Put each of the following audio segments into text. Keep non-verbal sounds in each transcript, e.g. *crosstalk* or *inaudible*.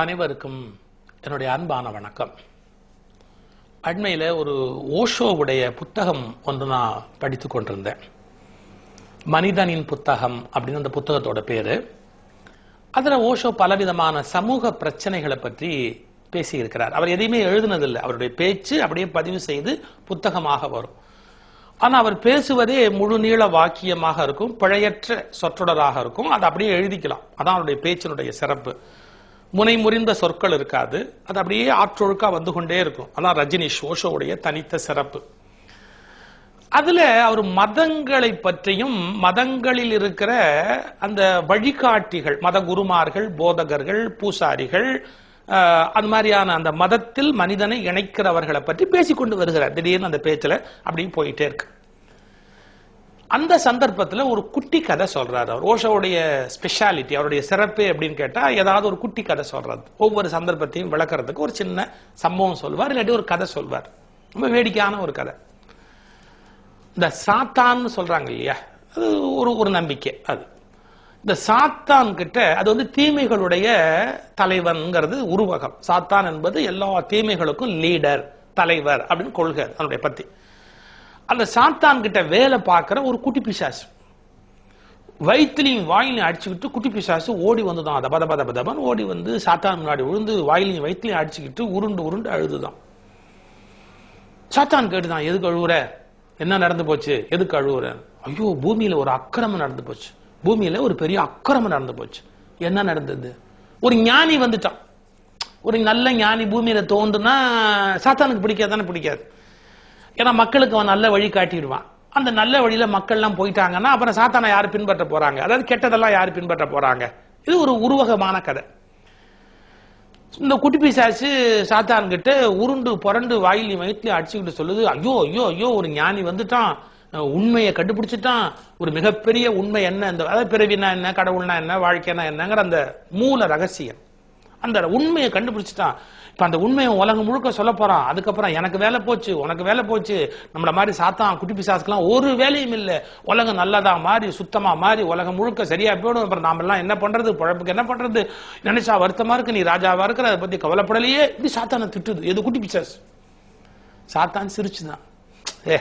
அனைவருக்கும் என்னுடைய அன்பான வணக்கம். அண்மையில் ஒரு ஓஷோவுடைய புத்தகம் ஒன்று நான் படித்து கொண்டிருந்தேன். மனிதனின் புத்தகம் அப்படின்னு அந்த புத்தகத்தோட பேரு. அதில் ஓஷோ பலவிதமான சமூக பிரச்சனைகளை பற்றி பேசியிருக்கிறார். அவர் எதையுமே எழுதுனதில்லை. அவருடைய பேச்சு அப்படியே பதிவு செய்து புத்தகமாக வரும். ஆனால் அவர் பேசுவதே முழு நீள வாக்கியமாக இருக்கும் பிழையற்ற சொற்றொடராக இருக்கும். அதை அப்படியே எழுதிக்கலாம். அதான் அவருடைய பேச்சினுடைய சிறப்பு. முனை முறிந்த சொற்கள் இருக்காது. அது அப்படியே ஆற்றொழுக்கா வந்து கொண்டே இருக்கும். அதான் ரஜினிஷ் ஓஷோவுடைய தனித்த சிறப்பு. அதுல அவர் மதங்களை பற்றியும் மதங்களில் இருக்கிற அந்த வழிகாட்டிகள் மத குருமார்கள் போதகர்கள் பூசாரிகள் அது மாதிரியான அந்த மதத்தில் மனிதனை இணைக்கிறவர்களை பற்றி பேசிக்கொண்டு வருகிறார். திடீர்னு அந்த பேச்சில் அப்படியே போயிட்டே இருக்கு. அந்த சந்தர்ப்பத்தில் ஒரு குட்டி கதை சொல்றாரு அவர். ஓஷோவுடைய ஸ்பெஷாலிட்டி அவருடைய சிறப்பு அப்படின்னு கேட்டால் ஏதாவது ஒரு குட்டி கதை சொல்றாரு ஒவ்வொரு சந்தர்ப்பத்தையும் விளக்குறதுக்கு ஒரு சின்ன சம்பவம் சொல்வார் இல்லாட்டி ஒரு கதை சொல்வார். ரொம்ப வேடிக்கையான ஒரு கதை. இந்த சாத்தான்னு சொல்றாங்க இல்லையா? அது ஒரு ஒரு நம்பிக்கை அது. இந்த சாத்தான் கிட்ட அது வந்து தீமைகளுடைய தலைவன்ங்கிறது உருவகம். சாத்தான் என்பது எல்லா தீமைகளுக்கும் லீடர் தலைவர் அப்படின்னு கொள்கை அதனுடைய பத்தி. அந்த சாத்தான் கிட்ட வேலை பார்க்குற ஒரு குட்டி பிசாசு. வயிற்றுலையும் வாயிலையும் அடிச்சுக்கிட்டு குட்டி பிசாசு ஓடி வந்துதான். தப தப தப தபன்னு ஓடி வந்து சாத்தான் முன்னாடி விழுந்து வாயிலையும் வயிற்றுலையும் அடிச்சுக்கிட்டு உருண்டு உருண்டு அழுதுதான். சாத்தான் கேட்டுதான் எதுக்கு அழுகுற என்ன நடந்து போச்சு? எதுக்கு அழுவுற? ஐயோ பூமியில ஒரு அக்கிரமம் நடந்து போச்சு. பூமியில ஒரு பெரிய அக்கிரமம் நடந்து போச்சு. என்ன நடந்தது? ஒரு ஞானி வந்துட்டான். ஒரு நல்ல ஞானி பூமியில தோன்றுனா சாத்தானுக்கு பிடிக்காதானே பிடிக்காது. ஏன்னா மக்களுக்கு அவன் நல்ல வழி காட்டிடுவான். அந்த நல்ல வழியில மக்கள்லாம் போயிட்டாங்கன்னா அப்புறம் சாத்தானை யாரு பின்பற்ற போறாங்க? அதாவது கெட்டதெல்லாம் யாரு பின்பற்ற போறாங்க? இது ஒரு உருவகமான கதை. இந்த குட்டி பிசாசு சாத்தான் கிட்ட உருண்டு புரண்டு வாயில் வயிற்றுல அடிச்சுக்கிட்டு சொல்லுது ஐயோ ஐயோ ஐயோ ஒரு ஞானி வந்துட்டான். உண்மையை கண்டுபிடிச்சிட்டான். ஒரு மிகப்பெரிய உண்மை என்ன? இந்த அதாவது பிறவினா என்ன கடவுள்னா என்ன வாழ்க்கைனா என்னங்கிற அந்த மூல ரகசியம். அந்த உண்மையை கண்டுபிடிச்சிட்டான். இப்ப அந்த உண்மையை உலகம் முழுக்க சொல்ல போறான். அதுக்கப்புறம் எனக்கு வேலை போச்சு உனக்கு வேலை போச்சு நம்மள மாதிரி சாத்தான் குட்டி பிசாசுக்கெல்லாம் ஒரு வேலையும் இல்ல. உலகம் நல்லதா மாறி சுத்தமா மாறி உலகம் முழுக்க சரியா போயிடும். அப்புறம் நாம எல்லாம் என்ன பண்றது? பழப்புக்கு என்ன பண்றது? நினைச்சா வருத்தமா இருக்கு நீ ராஜாவா இருக்கிற அதை பத்தி கவலைப்படலையே. இப்படி சாத்தானை திட்டுது. எது குட்டி பிசாசு? சாத்தான் சிரிச்சுதான். ஏ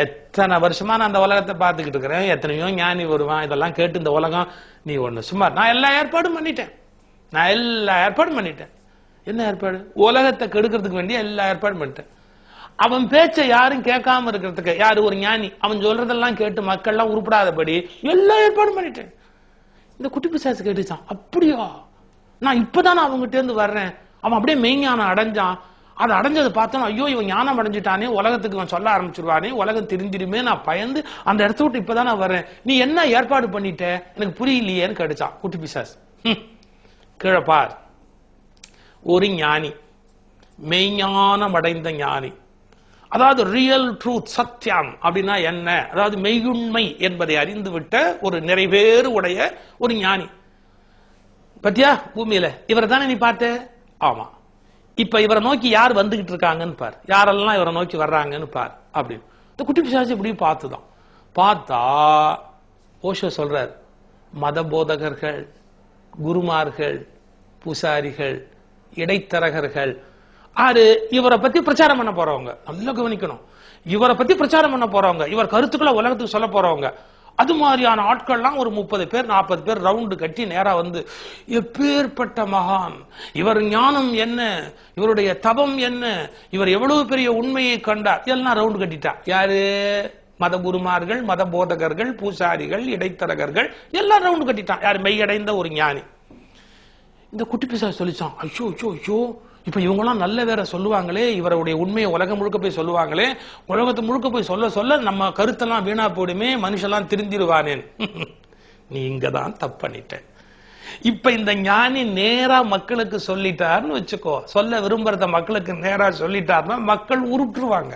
எத்தனை வருஷமா நான் அந்த உலகத்தை பார்த்துக்கிட்டு இருக்கிறேன். எத்தனையோ ஞானி வருவான். இதெல்லாம் கேட்டு இந்த உலகம் நீ ஒன்று சும்மா நான் எல்லா ஏற்பாடும் பண்ணிட்டேன். நான் எல்லா ஏற்பாடும் பண்ணிட்டேன். என்ன ஏற்பாடு? உலகத்தை கெடுக்கிறதுக்கு வேண்டிய எல்லா ஏற்பாடும் பண்ணிட்டேன். அவன் பேச்சை யாரும் கேட்காம இருக்கிறதுக்கு யாரு? ஒரு ஞானி. அவன் சொல்றதெல்லாம் கேட்டு மக்கள்லாம் உருப்படாதபடி எல்லா ஏற்பாடும் பண்ணிட்டேன். இந்த குட்டி பிசாசு கேட்டுச்சான் அப்படியா? நான் இப்பதான் அவங்ககிட்ட இருந்து வர்றேன். அவன் அப்படியே மெய்ஞானம் அடைஞ்சான். அதை அடைஞ்சதை பார்த்தோம் ஐயோ இவன் ஞானம் அடைஞ்சிட்டானே உலகத்துக்கு இவன் சொல்ல ஆரம்பிச்சிருவானே உலகம் தெரிஞ்சிருமே நான் பயந்து அந்த இடத்த விட்டு இப்பதான் நான் வர்றேன். நீ என்ன ஏற்பாடு பண்ணிட்ட? எனக்கு புரியலையேன்னு கேட்டுச்சான் குட்டி பிசாஸ் கீழே பார் ஒரு ஞானி மெய்ஞானம் அடைந்த ஞானி. அதாவது ரியல் ட்ரூத் சத்தியம் அப்படின்னா என்ன? அதாவது மெய்யுண்மை என்பதை அறிந்துவிட்ட ஒரு நிறைவேறு உடைய ஒரு ஞானி. பத்தியா? பூமியில. இவரை தானே நீ பார்த்த? ஆமா. இப்ப இவரை நோக்கி யார் வந்துகிட்டு இருக்காங்கன்னு பார். யாரெல்லாம் இவரை நோக்கி வர்றாங்கன்னு பார். அப்படின்னு. இந்த குட்டி பிசாசு இப்படி பார்த்துதான். பார்த்தா ஓஷோ சொல்றார் மத போதகர்கள் குருமார்கள் பூசாரிகள் இடைத்தரகர்கள் ஆறு இவரை பத்தி பிரச்சாரம் பண்ண போறவங்க. நல்லா கவனிக்கணும். இவரை பத்தி பிரச்சாரம் பண்ண போறவங்க. இவர் கருத்துக்களை உலகத்துக்கு சொல்ல போறவங்க. அது மாதிரியான ஆட்கள்லாம் ஒரு முப்பது பேர் நாற்பது பேர் ரவுண்டு கட்டி நேரா வந்து எப்பேற்பட்ட மகான்? இவர் ஞானம் என்ன? இவருடைய தபம் என்ன? இவர் எவ்வளவு பெரிய உண்மையை கண்டார்? எல்லாம் ரவுண்டு கட்டிட்டா. யாரு? மத குருமார்கள் மத போதகர்கள் பூசாரிகள் இடைத்தரகர்கள் எல்லாம் ரவுண்டு கட்டிட்டான். யார் மெய்யடைந்த ஒரு ஞானி. இந்த குட்டி பிசா சொல்லிச்சான் ஐயோ ஐயோ ஐயோ இப்ப இவங்கெல்லாம் நல்ல வேற சொல்லுவாங்களே இவருடைய உண்மையை உலகம் முழுக்க போய் சொல்லுவாங்களே உலகத்தை முழுக்க போய் சொல்ல சொல்ல நம்ம கருத்தெல்லாம் வீணா போயிடுமே மனுஷெல்லாம் திருந்திருவானேன் *laughs* நீ தான் தப்பு பண்ணிட்ட. இப்ப இந்த ஞானி நேரா மக்களுக்கு சொல்லிட்டாருன்னு வச்சுக்கோ. சொல்ல விரும்புறத மக்களுக்கு நேரா சொல்லிட்டாருன்னா மக்கள் உருட்டுருவாங்க.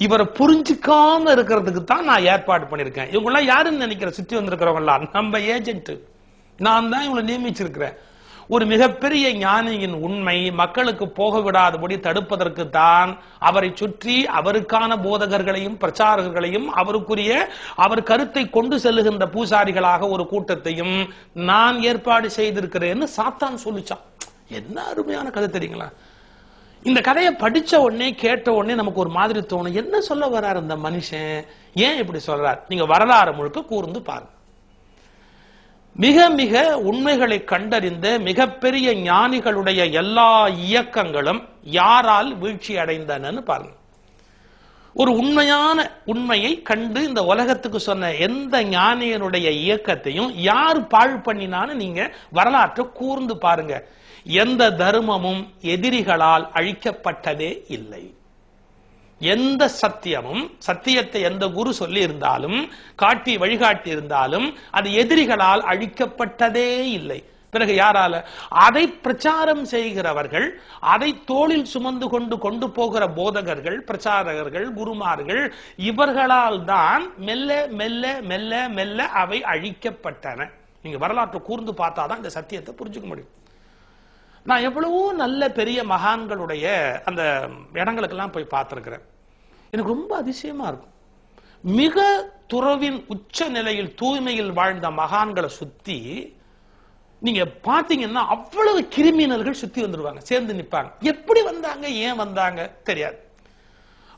இவரை புரிஞ்சுக்காம இருக்கிறதுக்கு தான் நான் ஏற்பாடு பண்ணிருக்கேன் இவங்க எல்லாம் யாருன்னு நினைக்கிற சுற்றி வந்திருக்கிறவங்க நம்ம ஏஜென்ட் நான் தான் இவங்களை நியமிச்சிருக்கிறேன். ஒரு மிகப்பெரிய ஞானியின் உண்மை மக்களுக்கு போக விடாதபடி தடுப்பதற்கு தான் அவரை சுற்றி அவருக்கான போதகர்களையும் பிரச்சாரகர்களையும் அவருக்குரிய அவர் கருத்தை கொண்டு செல்லுகின்ற பூசாரிகளாக ஒரு கூட்டத்தையும் நான் ஏற்பாடு செய்திருக்கிறேன்னு சாத்தான் சொல்லிச்சான். என்ன அருமையான கதை தெரியுங்களா? இந்த கதையை படிச்ச உடனே கேட்ட உடனே நமக்கு ஒரு மாதிரி தோணும். என்ன சொல்ல வர்றார் இந்த மனுஷன்? ஏன் இப்படி சொல்றார்? நீங்க வரலாறு முழுக்க கூர்ந்து பாருங்க. மிக மிக உண்மைகளை கண்டறிந்த மிகப்பெரிய ஞானிகளுடைய எல்லா இயக்கங்களும் யாரால் வீழ்ச்சி அடைந்தனன்னு பாருங்க. ஒரு உண்மையான உண்மையை கண்டு இந்த உலகத்துக்கு சொன்ன எந்த ஞானியனுடைய இயக்கத்தையும் யார் பாழ் பண்ணினான்னு நீங்க வரலாற்றை கூர்ந்து பாருங்க. எந்த தர்மமும் எதிரிகளால் அழிக்கப்பட்டதே இல்லை. எந்த சத்தியமும் சத்தியத்தை எந்த குரு சொல்லி இருந்தாலும் காட்டி வழிகாட்டி இருந்தாலும் அது எதிரிகளால் அழிக்கப்பட்டதே இல்லை. பிறகு யாரால? அதை பிரச்சாரம் செய்கிறவர்கள் அதை தோளில் சுமந்து கொண்டு கொண்டு போகிற போதகர்கள் பிரச்சாரகர்கள் குருமார்கள் இவர்களால் தான் மெல்ல மெல்ல மெல்ல மெல்ல அவை அழிக்கப்பட்டன. நீங்க வரலாற்றை கூர்ந்து பார்த்தாதான் இந்த சத்தியத்தை புரிஞ்சுக்க முடியும். நான் எவ்வளவோ நல்ல பெரிய மகான்களுடைய அந்த இடங்களுக்கெல்லாம் போய் பார்த்துருக்கிறேன். எனக்கு ரொம்ப அதிசயமா இருக்கும். மிக துறவின் உச்ச நிலையில் தூய்மையில் வாழ்ந்த மகான்களை சுத்தி நீங்க பாத்தீங்கன்னா அவ்வளவு கிரிமினல்கள் சுத்தி வந்துருவாங்க சேர்ந்து நிப்பாங்க. எப்படி வந்தாங்க ஏன் வந்தாங்க தெரியாது.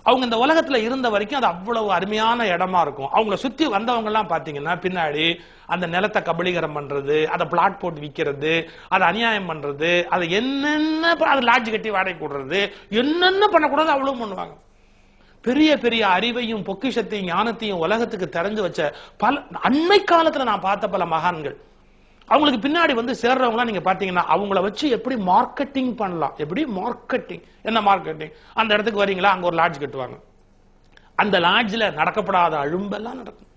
அவங்க இந்த உலகத்துல இருந்த வரைக்கும் அது அவ்வளவு அருமையான இடமா இருக்கும். அவங்களை சுத்தி வந்தவங்க எல்லாம் பாத்தீங்கன்னா பின்னாடி அந்த நிலத்தை கபலீகரம் பண்றது அதை பிளாட் போட்டு விக்கிறது அதை அநியாயம் பண்றது அதை என்னென்ன அது அதை லாட்ஜ் கட்டி வாடகை கொடுறது என்னென்ன பண்ணக்கூடாது அவ்வளவு பண்ணுவாங்க. பெரிய பெரிய அறிவையும் பொக்கிஷத்தையும் ஞானத்தையும் உலகத்துக்கு தெரிஞ்சு வச்ச பல அண்மை காலத்துல நான் பார்த்த பல மகான்கள் அவங்களுக்கு பின்னாடி வந்து சேர்றவங்களாம் நீங்க பாத்தீங்கன்னா அவங்கள வச்சு எப்படி மார்க்கெட்டிங் பண்ணலாம். எப்படி? மார்க்கெட்டிங் என்ன மார்க்கெட்டிங் அந்த இடத்துக்கு வரீங்களா? அங்க ஒரு லாட்ஜ் கட்டுவாங்க. அந்த லாட்ஜ்ல நடக்கப்படாத அழும்பெல்லாம் நடக்கும்.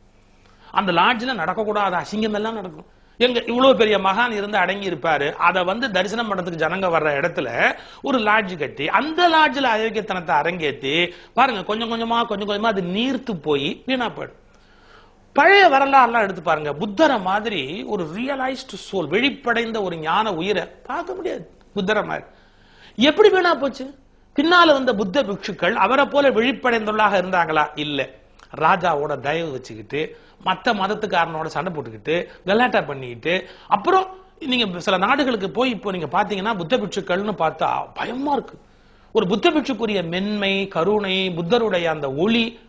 அந்த லாட்ஜ்ல நடக்கக்கூடாத அசிங்கம் எல்லாம் நடக்கும். எங்க இவ்வளவு பெரிய மகான் இருந்து அடங்கி இருப்பாரு அதை வந்து தரிசனம் பண்றதுக்கு ஜனங்க வர்ற இடத்துல ஒரு லாட்ஜ் கட்டி அந்த லாட்ஜ்ல அயோக்கியத்தனத்தை அரங்கேற்றி பாருங்க கொஞ்சம் கொஞ்சமா கொஞ்சம் கொஞ்சமா அது நீர்த்து போய் வீணா போயிடும். பழைய வரலாறுலாம் எடுத்து பாருங்க. புத்தரை மாதிரி ஒரு ரியலைஸ்டு சோல் வெளிப்படைந்த ஒரு ஞான உயிரை பார்க்க முடியாது. புத்தரை மாதிரி. எப்படி வேணா போச்சு? பின்னால வந்த புத்த பிக்ஷுக்கள் அவரை போல வெளிப்படைந்தவர்களாக இருந்தாங்களா? இல்ல. ராஜாவோட தயவு வச்சுக்கிட்டு மத்த மதத்துக்காரனோட சண்டை போட்டுக்கிட்டு கலாட்டா பண்ணிக்கிட்டு அப்புறம் நீங்க சில நாடுகளுக்கு போய் இப்போ நீங்க பாத்தீங்கன்னா புத்த பிக்ஷுக்கள்னு பார்த்தா பயமா இருக்கு. ஒரு புத்த பிக்ஷுக்குரிய மென்மை கருணை புத்தருடைய அந்த ஒளி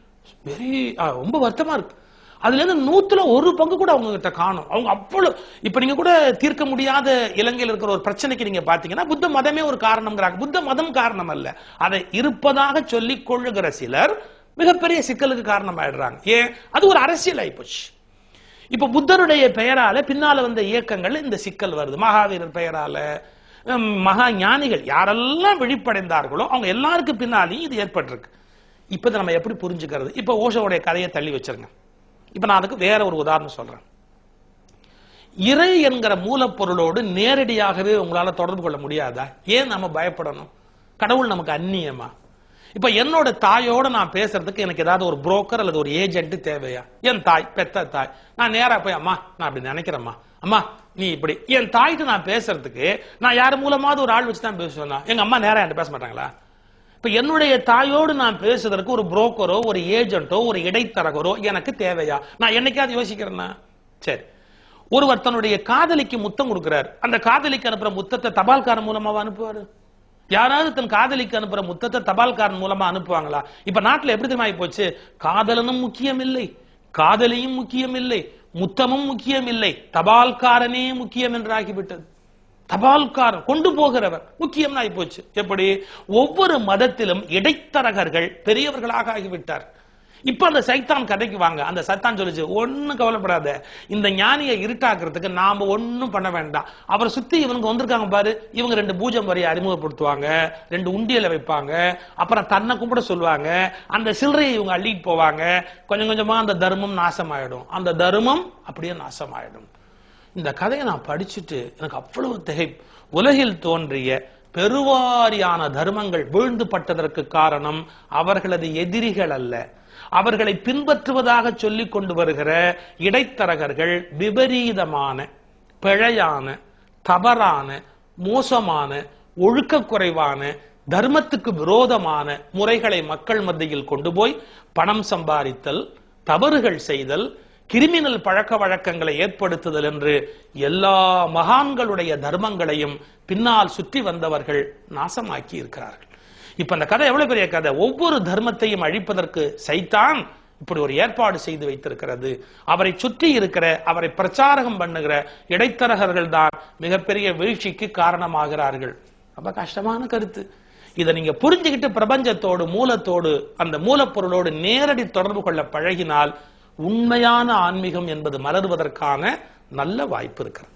வெரி ரொம்ப வருத்தமா இருக்கு. அதுல இருந்து நூத்துல ஒரு பங்கு கூட அவங்க கிட்ட காணும். அவங்க அவ்வளவு இப்ப நீங்க கூட தீர்க்க முடியாத இலங்கையில் இருக்கிற ஒரு பிரச்சனைக்கு நீங்க பாத்தீங்கன்னா புத்த மதமே ஒரு காரணம்ங்கிறாங்க. புத்த மதம் காரணம் அல்ல அதை இருப்பதாக சொல்லிக் கொள்ளுகிற சிலர் மிகப்பெரிய சிக்கலுக்கு காரணம் ஆயிடுறாங்க ஏன்? அது ஒரு அரசியல் ஆயிப்போச்சு. இப்ப புத்தருடைய பெயரால பின்னால வந்த இயக்கங்கள் இந்த சிக்கல் வருது. மகாவீரர் பெயரால மகா ஞானிகள் யாரெல்லாம் விழிப்படைந்தார்களோ அவங்க எல்லாருக்கும் பின்னாலையும் இது ஏற்பட்டிருக்கு. இப்ப நம்ம எப்படி புரிஞ்சுக்கிறது? இப்ப ஓஷோடைய கதையை தள்ளி வச்சிருங்க. இப்ப நான் அதுக்கு வேற ஒரு உதாரணம் சொல்றேன். இறை என்கிற மூலப்பொருளோடு நேரடியாகவே உங்களால தொடர்பு கொள்ள முடியாதா? ஏன் நம்ம பயப்படணும்? கடவுள் நமக்கு அந்நியமா? இப்ப என்னோட தாயோட நான் பேசுறதுக்கு எனக்கு ஏதாவது ஒரு புரோக்கர் அல்லது ஒரு ஏஜென்ட் தேவையா? என் தாய் பெத்த தாய். நான் நேரா போய் அம்மா நான் அப்படி நினைக்கிறேம்மா. அம்மா நீ இப்படி. என் தாய்கிட்ட நான் பேசுறதுக்கு நான் யார் மூலமாவது ஒரு ஆள் வச்சு தான் பேசுவேன்? எங்க அம்மா நேரா என்கிட்ட பேச மாட்டாங்களா? இப்ப என்னுடைய தாயோடு நான் பேசுவதற்கு ஒரு புரோக்கரோ ஒரு ஏஜென்ட்டோ ஒரு இடைத்தரகரோ எனக்கு தேவையா? நான் என்னைக்காவது யோசிக்கிறேன்னா. சரி. ஒருவர் தன்னுடைய காதலிக்கு முத்தம் கொடுக்கிறார். அந்த காதலிக்கு அனுப்புற முத்தத்தை தபால்காரன் மூலமாவா அனுப்புவாரு? யாராவது தன் காதலிக்கு அனுப்புற முத்தத்தை தபால்காரன் மூலமா அனுப்புவாங்களா? இப்ப நாட்டுல எப்படி தெரியுமா போச்சு காதலனும் முக்கியம் இல்லை காதலியும் முக்கியம் இல்லை முத்தமும் முக்கியம் இல்லை தபால்காரனே முக்கியம் என்றாகிவிட்டது. தபால்காரர் கொண்டு போகிறவர். முக்கியம் போச்சு. எப்படி? ஒவ்வொரு மதத்திலும் இடைத்தரகர்கள் பெரியவர்களாக ஆகிவிட்டார். இப்ப அந்த சைத்தான் கதைக்கு வாங்க. அந்த சைத்தான் சொல்லிச்சு ஒன்னும் கவலைப்படாத. இந்த ஞானியை இருட்டாக்குறதுக்கு நாம ஒன்னும் பண்ண வேண்டாம். அவரை சுத்தி இவனுக்கு வந்திருக்காங்க பாரு. இவங்க ரெண்டு பூஜை முறையை அறிமுகப்படுத்துவாங்க. ரெண்டு உண்டியலை வைப்பாங்க. அப்புறம் தன்னை கும்பிட சொல்லுவாங்க. அந்த சில்லறையை இவங்க அள்ளிட்டு போவாங்க. கொஞ்சம் கொஞ்சமா அந்த தர்மம் நாசமாயிடும். அந்த தர்மம் அப்படியே நாசமாயிடும். இந்த கதையை நான் படிச்சுட்டு எனக்கு அவ்வளவு திகை உலகில் தோன்றிய பெருவாரியான தர்மங்கள் வீழ்ந்து பட்டதற்கு காரணம் அவர்களது எதிரிகள் அல்ல. அவர்களை பின்பற்றுவதாக சொல்லிக் கொண்டு வருகிற இடைத்தரகர்கள் விபரீதமான பிழையான தவறான மோசமான ஒழுக்க குறைவான தர்மத்துக்கு விரோதமான முறைகளை மக்கள் மத்தியில் கொண்டு போய் பணம் சம்பாதித்தல் தவறுகள் செய்தல் கிரிமினல் பழக்க வழக்கங்களை ஏற்படுத்துதல் என்று எல்லா மகான்களுடைய தர்மங்களையும் பின்னால் சுற்றி வந்தவர்கள் நாசமாக்கி இருக்கிறார்கள். இப்ப அந்த கதை எவ்வளவு பெரிய கதை? ஒவ்வொரு தர்மத்தையும் அழிப்பதற்கு சைத்தான் இப்படி ஒரு ஏற்பாடு செய்து வைத்திருக்கிறது. அவரை சுற்றி இருக்கிற அவரை பிரச்சாரகம் பண்ணுகிற இடைத்தரகர்கள் தான் மிகப்பெரிய வீழ்ச்சிக்கு காரணமாகிறார்கள். ரொம்ப கஷ்டமான கருத்து. இதை நீங்க புரிஞ்சுக்கிட்டு பிரபஞ்சத்தோடு மூலத்தோடு அந்த மூலப்பொருளோடு நேரடி தொடர்பு கொள்ள பழகினால் உண்மையான ஆன்மீகம் என்பது மலர்வதற்கான நல்ல வாய்ப்பு இருக்கிறது.